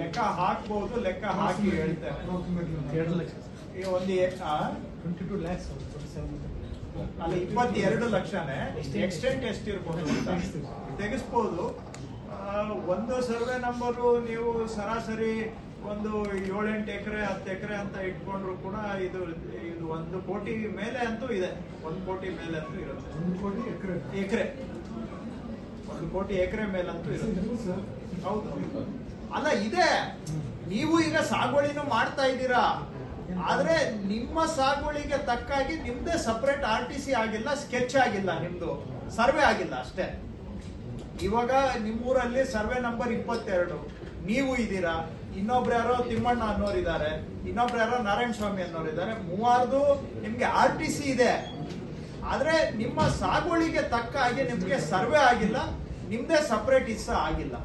ಲೆಕ್ಕ ಹಾಕ್ಬೋದು ಲೆಕ್ಕ ಹಾಕಿ ಹೇಳ್ತೇನೆ. ಎರಡು ಲಕ್ಷ ಒಂದು ಟ್ವೆಂಟಿ ಟು ಲ್ಯಾಕ್ಸ್ ಅಲ್ಲ ಇಪ್ಪತ್ತೆರಡು ಲಕ್ಷನೇ. ಎಕ್ಸ್ಟೆಂಟ್ ಎಷ್ಟಿರ್ಬೋದು ಅಂತ. ತೆಗಿಸ್ಬೋದು. ಒಂದು ಸರ್ವೆ ನಂಬರು ನೀವು ಸರಾಸರಿ ಒಂದು ಏಳೆಂಟು ಎಕರೆ ಹತ್ತು ಎಕರೆ ಅಂತ ಇಟ್ಕೊಂಡ್ರು ಕೂಡ ಇದು ಇದು ಒಂದು ಕೋಟಿ ಮೇಲೆ ಅಂತೂ ಇದೆ. ಒಂದು ಕೋಟಿ ಮೇಲೆ ಅಂತೂ ಇರುತ್ತೆ. ಒಂದು ಕೋಟಿ ಎಕರೆ. ಎಕರೆ. ಒಂದು ಕೋಟಿ ಎಕರೆ ಮೇಲಂತೂ ಇರುತ್ತೆ. ಸರ್. ಹೌದು. ಅಲ್ಲ ಇದೆ. ನೀವು ಈಗ ಸಾಗುವಳಿನೂ ಮಾಡ್ತಾ ಇದ್ದೀರಾ. ಆದ್ರೆ ನಿಮ್ಮ ಸಾಗುವಳಿಗೆ ತಕ್ಕಾಗಿ ನಿಮ್ದೇ ಸಪರೇಟ್ ಆರ್ ಟಿ ಸಿ ಆಗಿಲ್ಲ ಸ್ಕೆಚ್ ಆಗಿಲ್ಲ ನಿಮ್ದು. ಸರ್ವೆ ಆಗಿಲ್ಲ ಅಷ್ಟೇ. ಇವಾಗ ನಿಮ್ಮೂರಲ್ಲಿ ಸರ್ವೆ ನಂಬರ್ ಇಪ್ಪತ್ತೆರಡು. ನೀವು ಇದ್ದೀರಾ. ಇನ್ನೊಬ್ರು ಯಾರೋ ತಿಮ್ಮಣ್ಣ ಅನ್ನೋರಿದ್ದಾರೆ. ಇನ್ನೊಬ್ರು ಯಾರೋ ನಾರಾಯಣ ಸ್ವಾಮಿ ಅನ್ನೋರು ಇದ್ದಾರೆ ಮೂವಾರ್ದು ನಿಮ್ಗೆ ಆರ್ ಟಿ ಸಿ ಇದೆ. ಆದ್ರೆ ನಿಮ್ಮ ಸಾಗುವಳಿಗೆ ತಕ್ಕ ಹಾಗೆ ನಿಮ್ಗೆ ಸರ್ವೆ ಆಗಿಲ್ಲ ನಿಮ್ದೇ ಸಪ್ರೇಟ್ ಇಸ್ಸ ಆಗಿಲ್ಲ.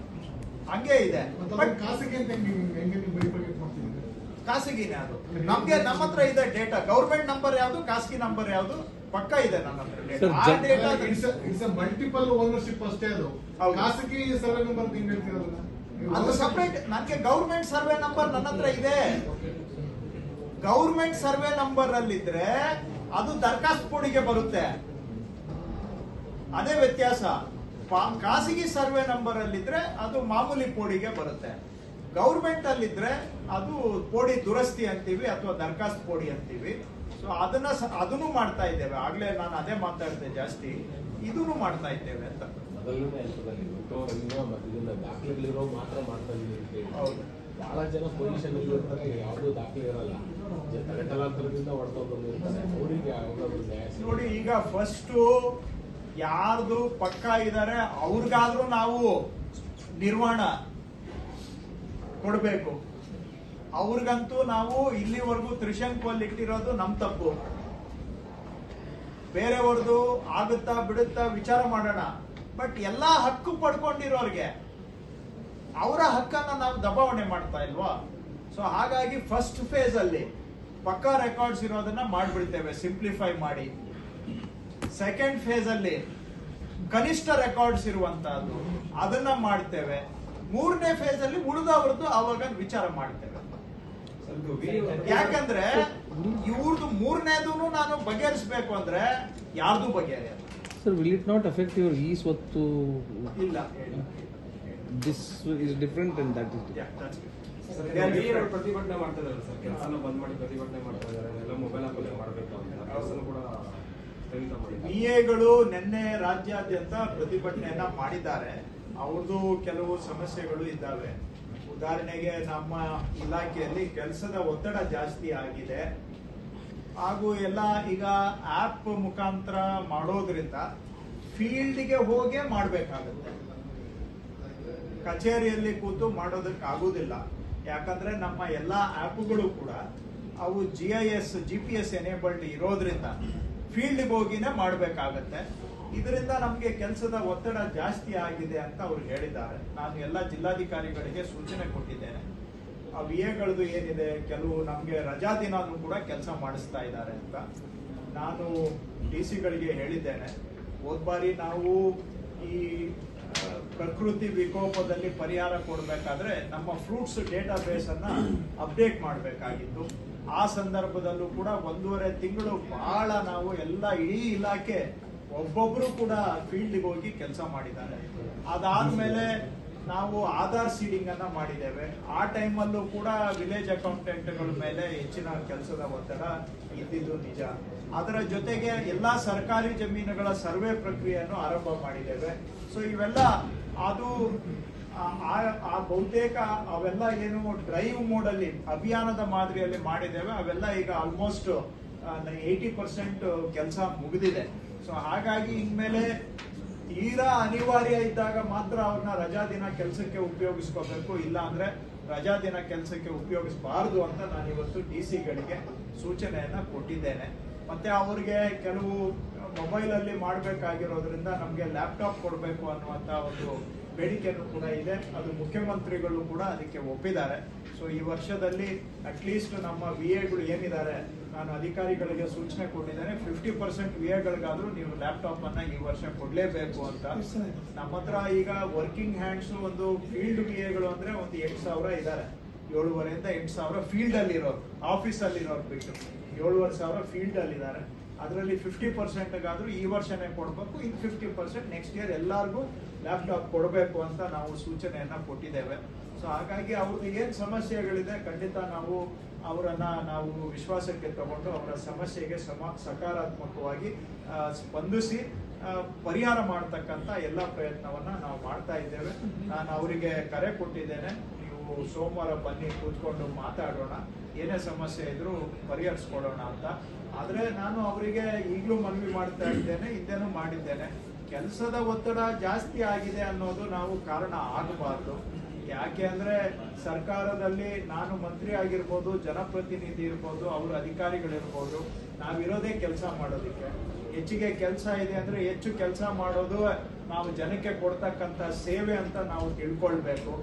ಹಂಗೆ ಇದೆ. ಬಟ್ ಖಾಸಗಿ ಅಂತ ನೀವು ಹೆಂಗೆ ನೀವು ಬೈಫರ್ಗೇಟ್ ಮಾಡ್ತಿದ್ದೀರಿ ಖಾಸಗಿನೇ ಅದು. ನಮ್ಗೆ ನಮ್ಮ ಹತ್ರ ಇದೆ ಡೇಟಾ ಗೌರ್ಮೆಂಟ್ ನಂಬರ್ ಯಾವುದು ಖಾಸಗಿ ನಂಬರ್ ಯಾವುದು ಪಕ್ಕ ಇದೆ ನನ್ನ ಹತ್ರ ಡೇಟಾ ಇಟ್ಸ್ ಮಲ್ಟಿಪಲ್ ಓನರ್ಶಿಪ್ ಅಷ್ಟೇ ಅದು. ಖಾಸಗಿ ಸರ್ವೆ ನಂಬರ್ ಅದು ಸಪ್ರೇಟ್ ನನಗೆ ಗೌರ್ಮೆಂಟ್ ಸರ್ವೆ ನಂಬರ್ ನನ್ನ ಹತ್ರ ಇದೆ. ಗೌರ್ಮೆಂಟ್ ಸರ್ವೆ ನಂಬರ್ ಅಲ್ಲಿದ್ರೆ ಅದು ದರ್ಖಾಸ್ತು ಕೋಡಿಗೆ ಬರುತ್ತೆ. ಅದೇ ವ್ಯತ್ಯಾಸ. ಖಾಸಗಿ ಸರ್ವೆ ನಂಬರ್ ಅಲ್ಲಿದ್ರೆ ಅದು ಮಾಮೂಲಿ ಪೋಡಿಗೆ ಬರುತ್ತೆ. ಗೌರ್ಮೆಂಟ್ ಅಲ್ಲಿದ್ರೆ ಅದು ಪೋಡಿ ದುರಸ್ತಿ ಅಂತೀವಿ ಅಥವಾ ದರ್ಖಾಸ್ತ್ ಪೋಡಿ ಅಂತೀವಿ. ಸೊ ಅದನ್ನ ಅದನ್ನು ಮಾಡ್ತಾ ಇದ್ದೇವೆ. ಆಗ್ಲೇ ನಾನು ಅದೇ ಮಾತಾಡಿದೆ ಜಾಸ್ತಿ. ಇದನ್ನು ಮಾಡ್ತಾ ಇದ್ದೇವೆ ಅಂತ. ಬಹಳ ಜನ ಪೊಸಿಷನ್ ಇರ್ತಾರೆ ಯಾವುದೂ ದಾಖಲೆ ಇರಲ್ಲ. ತಲೆತಲಾಂತರದಿಂದ ಹೊಡ್ಕೊಂಡು ಬಂದಿರ್ತಾರೆ ಅವರಿಗೆ ನೋಡಿ, ಈಗ ಫಸ್ಟ್ ಯಾರ್ದು ಪಕ್ಕ ಇದ್ದಾರೆ ಅವ್ರಿಗಾದ್ರೂ ನಾವು ನಿರ್ವಹಣ ಕೊಡಬೇಕು. ಅವ್ರಿಗಂತೂ ನಾವು ಇಲ್ಲಿವರೆಗೂ ತ್ರಿಶಂಕುವಲ್ಲಿ ಇಟ್ಟಿರೋದು ನಮ್ ತಪ್ಪು. ಬೇರೆಯವ್ರದ್ದು ಆಗುತ್ತಾ ಬಿಡುತ್ತಾ ವಿಚಾರ ಮಾಡೋಣ. ಬಟ್ ಎಲ್ಲಾ ಹಕ್ಕು ಪಡ್ಕೊಂಡಿರೋರ್ಗೆ ಅವರ ಹಕ್ಕನ್ನ ನಾವು ದಬಾವಣೆ ಮಾಡ್ತಾ ಇಲ್ವಾ? ಸೊ ಹಾಗಾಗಿ ಫಸ್ಟ್ ಫೇಸ್ ಅಲ್ಲಿ ಪಕ್ಕಾ ರೆಕಾರ್ಡ್ಸ್ ಇರೋದನ್ನ ಮಾಡಿಬಿಡ್ತೇವೆ ಸಿಂಪ್ಲಿಫೈ ಮಾಡಿ. ಸೆಕೆಂಡ್ ಫೇಸ್ ಅಲ್ಲಿ ಕನಿಷ್ಠ ರೆಕಾರ್ಡ್ಸ್ ಇರುವಂತಹದ್ದು ಅದನ್ನ ಮಾಡ್ತೇವೆ. ಮೂರನೇ ಫೇಸ್ ಅಲ್ಲಿ ಉಳಿದವ್ರದ್ದು ಅವಾಗ ವಿಚಾರ ಮಾಡ್ತೇವೆ. ಯಾಕಂದ್ರೆ ಇವ್ರದ್ದು ಮೂರನೇದೂ ನಾನು ಬಗೆಹರಿಸಬೇಕು ಅಂದ್ರೆ ಯಾರ್ದು ಬಗೆಹರಿಯಲ್ಲ? Sir will it not affect your ಈ ಸ್ವತ್ತು? ಇಲ್ಲ. This is different and that is different. Yeah, that's good. They are ಈಗ different. ಪ್ರತಿಭಟನೆ ಮಾಡ್ತಾ ಸರ್. ಕೆಲಸನ ಬಂದ್ ಮಾಡಿ ಪ್ರತಿಭಟನೆ ಮಾಡ್ತಾ ಎಲ್ಲ ಮೊಬೈಲ್ ಆಪಲ್ಲೇ ಮಾಡಬೇಕು ಅಂತ. ಕೆಲಸನೂ ಕೂಡ ಸ್ಥಗಿತ ಮಾಡಿದ್ದಾರೆ. ಬಿಎಗಳು ನಿನ್ನೆ ರಾಜ್ಯಾದ್ಯಂತ ಪ್ರತಿಭಟನೆಯನ್ನ ಮಾಡಿದ್ದಾರೆ. ಅವ್ರದ್ದು ಕೆಲವು ಸಮಸ್ಯೆಗಳು ಇದ್ದಾವೆ. ಉದಾಹರಣೆಗೆ ನಮ್ಮ ಇಲಾಖೆಯಲ್ಲಿ ಕೆಲಸದ ಒತ್ತಡ ಜಾಸ್ತಿ ಆಗಿದೆ. ಹಾಗೂ ಎಲ್ಲ ಈಗ ಆಪ್ ಮುಖಾಂತರ ಮಾಡೋದ್ರಿಂದ ಫೀಲ್ಡ್ಗೆ ಹೋಗೇ ಮಾಡ್ಬೇಕಾಗುತ್ತೆ. ಕಚೇರಿಯಲ್ಲಿ ಕೂತು ಮಾಡೋದಕ್ಕೆ ಆಗುದಿಲ್ಲ ಯಾಕಂದ್ರೆ ನಮ್ಮ ಎಲ್ಲಾ ಆ್ಯಪ್ಗಳು ಕೂಡ ಅವು G I S G P S enabled ಇರೋದ್ರಿಂದ ಫೀಲ್ಡ್ಗೆ ಹೋಗಿನೇ ಮಾಡಬೇಕಾಗತ್ತೆ. ಇದರಿಂದ ನಮಗೆ ಕೆಲಸದ ಒತ್ತಡ ಜಾಸ್ತಿ ಆಗಿದೆ ಅಂತ ಅವ್ರು ಹೇಳಿದ್ದಾರೆ. ನಾನು ಎಲ್ಲ ಜಿಲ್ಲಾಧಿಕಾರಿಗಳಿಗೆ ಸೂಚನೆ ಕೊಟ್ಟಿದ್ದೇನೆ. ಆ ವಿ ಎಗಳದು ಏನಿದೆ, ಕೆಲವು ನಮಗೆ ರಜಾ ದಿನಾನು ಕೂಡ ಕೆಲಸ ಮಾಡಿಸ್ತಾ ಇದ್ದಾರೆ ಅಂತ. ನಾನು ಡಿ ಸಿಗಳಿಗೆ ಹೇಳಿದ್ದೇನೆ. ಹೋದ್ ಬಾರಿ ನಾವು ಈ ಪ್ರಕೃತಿ ವಿಕೋಪದಲ್ಲಿ ಪರಿಹಾರ ಕೊಡಬೇಕಾದ್ರೆ ನಮ್ಮ ಫ್ರೂಟ್ಸ್ ಡೇಟಾ ಬೇಸ್ ಅನ್ನ ಅಪ್ಡೇಟ್ ಮಾಡಬೇಕಾಗಿತ್ತು. ಆ ಸಂದರ್ಭದಲ್ಲೂ ಕೂಡ ಒಂದೂವರೆ ತಿಂಗಳು ಬಹಳ ನಾವು ಎಲ್ಲ ಇಡೀ ಇಲಾಖೆ ಒಬ್ಬೊಬ್ರು ಕೂಡ ಫೀಲ್ಡ್ಗೆ ಹೋಗಿ ಕೆಲಸ ಮಾಡಿದ್ದಾರೆ. ಅದಾದ್ಮೇಲೆ ನಾವು ಆಧಾರ್ ಸೀಡಿಂಗ್ ಅನ್ನ ಮಾಡಿದ್ದೇವೆ. ಆ ಟೈಮಲ್ಲೂ ಕೂಡ ವಿಲೇಜ್ ಅಕೌಂಟೆಂಟ್ಗಳ ಮೇಲೆ ಹೆಚ್ಚಿನ ಕೆಲಸದ ಒತ್ತಡ ಇದ್ದಿದ್ದು ನಿಜ. ಅದರ ಜೊತೆಗೆ ಎಲ್ಲಾ ಸರ್ಕಾರಿ ಜಮೀನುಗಳ ಸರ್ವೆ ಪ್ರಕ್ರಿಯೆಯನ್ನು ಆರಂಭ ಮಾಡಿದ್ದೇವೆ. ಸೊ ಇವೆಲ್ಲ ಅದು, ಆ- ಬಹುತೇಕ ಅವೆಲ್ಲ ಏನು ಡ್ರೈವ್ ಮೋಡ್ ಅಲ್ಲಿ, ಅಭಿಯಾನದ ಮಾದರಿಯಲ್ಲಿ ಮಾಡಿದ್ದೇವೆ. ಅವೆಲ್ಲ ಈಗ ಆಲ್ಮೋಸ್ಟ್ ಏಯ್ಟಿ ಪರ್ಸೆಂಟ್ ಕೆಲಸ ಮುಗಿದಿದೆ. ಸೊ ಹಾಗಾಗಿ ಇನ್ಮೇಲೆ ತೀರಾ ಅನಿವಾರ್ಯ ಇದ್ದಾಗ ಮಾತ್ರ ಅವ್ರನ್ನ ರಜಾ ದಿನ ಕೆಲಸಕ್ಕೆ ಉಪಯೋಗಿಸ್ಕೋಬೇಕು. ಇಲ್ಲ ಅಂದ್ರೆ ರಜಾ ದಿನ ಕೆಲಸಕ್ಕೆ ಉಪಯೋಗಿಸಬಾರದು ಅಂತ ನಾನು ಇವತ್ತು ಡಿ ಸಿಗಳಿಗೆ ಸೂಚನೆಯನ್ನ ಕೊಟ್ಟಿದ್ದೇನೆ. ಮತ್ತೆ ಅವ್ರಿಗೆ ಕೆಲವು ಮೊಬೈಲ್ ಅಲ್ಲಿ ನಮಗೆ ನಮ್ಗೆ ಲ್ಯಾಪ್ಟಾಪ್ ಕೊಡಬೇಕು ಅನ್ನುವಂಥ ಒಂದು ಬೇಡಿಕೆನೂ ಕೂಡ ಇದೆ. ಅದು ಮುಖ್ಯಮಂತ್ರಿಗಳು ಕೂಡ ಅದಕ್ಕೆ ಒಪ್ಪಿದ್ದಾರೆ. ಸೊ ಈ ವರ್ಷದಲ್ಲಿ ಅಟ್ಲೀಸ್ಟ್ ನಮ್ಮ ವಿ ಎಗಳು ಏನಿದ್ದಾರೆ, ನಾನು ಅಧಿಕಾರಿಗಳಿಗೆ ಸೂಚನೆ ಕೊಟ್ಟಿದ್ದೇನೆ ಫಿಫ್ಟಿ ಪರ್ಸೆಂಟ್ ವಿ ಎಗಳಿಗಾದರೂ ನೀವು ಲ್ಯಾಪ್ಟಾಪ್ ಅನ್ನ ಈ ವರ್ಷ ಕೊಡಲೇಬೇಕು ಅಂತ. ನಮ್ಮ ಹತ್ರ ಈಗ ವರ್ಕಿಂಗ್ ಹ್ಯಾಂಡ್ಸ್ ಒಂದು ಫೀಲ್ಡ್ ವಿ ಎಗಳು ಅಂದ್ರೆ ಒಂದು ಎಂಟು ಸಾವಿರ ಇದ್ದಾರೆ ಏಳುವರೆಯಿಂದ ಎಂಟು ಸಾವಿರ ಫೀಲ್ಡ್ ಅಲ್ಲಿ ಆಫೀಸ್ ಅಲ್ಲಿ ಬಿಟ್ಟು. ಏಳುವರೆ ಸಾವಿರ ಫೀಲ್ಡ್ ಅಲ್ಲಿ ಅದರಲ್ಲಿ ಫಿಫ್ಟಿ ಪರ್ಸೆಂಟ್ಗಾದರೂ ಈ ವರ್ಷನೇ ಕೊಡಬೇಕು, in fifty percent next year ಎಲ್ಲರಿಗೂ ಲ್ಯಾಪ್ಟಾಪ್ ಕೊಡಬೇಕು ಅಂತ ನಾವು ಸೂಚನೆಯನ್ನ ಕೊಟ್ಟಿದ್ದೇವೆ. ಸೊ ಹಾಗಾಗಿ ಅವ್ರದ್ದು ಏನು ಸಮಸ್ಯೆಗಳಿದೆ ಖಂಡಿತ ನಾವು ಅವರನ್ನು ನಾವು ವಿಶ್ವಾಸಕ್ಕೆ ತಗೊಂಡು ಅವರ ಸಮಸ್ಯೆಗೆ ಸಮ, ಸಕಾರಾತ್ಮಕವಾಗಿ ಸ್ಪಂದಿಸಿ ಪರಿಹಾರ ಮಾಡ್ತಕ್ಕಂಥ ಎಲ್ಲ ಪ್ರಯತ್ನವನ್ನ ನಾವು ಮಾಡ್ತಾ ಇದ್ದೇವೆ. ನಾನು ಅವರಿಗೆ ಕರೆ ಕೊಟ್ಟಿದ್ದೇನೆ. ನೀವು ಸೋಮವಾರ ಬನ್ನಿ ಕೂತ್ಕೊಂಡು ಮಾತಾಡೋಣ. ಏನೇ ಸಮಸ್ಯೆ ಇದ್ರೂ ಪರಿಹರಿಸ್ಕೊಡೋಣ ಅಂತ. ಆದರೆ ನಾನು ಅವರಿಗೆ ಈಗಲೂ ಮನವಿ ಮಾಡ್ತಾ ಇದ್ದೇನೆ ಹಿಂದೆನೂ ಮಾಡಿದ್ದೇನೆ. ಕೆಲಸದ ಒತ್ತಡ ಜಾಸ್ತಿ ಆಗಿದೆ ಅನ್ನೋದು ನಾವು ಕಾರಣ ಆಗಬಾರ್ದು. ಯಾಕೆ ಅಂದರೆ ಸರ್ಕಾರದಲ್ಲಿ ನಾನು ಮಂತ್ರಿ ಆಗಿರ್ಬೋದು, ಜನಪ್ರತಿನಿಧಿ ಇರ್ಬೋದು, ಅವ್ರ ಅಧಿಕಾರಿಗಳಿರ್ಬೋದು, ನಾವಿರೋದೇ ಕೆಲಸ ಮಾಡೋದಕ್ಕೆ. ಹೆಚ್ಚಿಗೆ ಕೆಲಸ ಇದೆ ಅಂದ್ರೆ ಹೆಚ್ಚು ಕೆಲಸ ಮಾಡೋದು ನಾವು ಜನಕ್ಕೆ ಕೊಡ್ತಕ್ಕಂಥ ಸೇವೆ ಅಂತ ನಾವು ತಿಳ್ಕೊಳ್ಬೇಕು.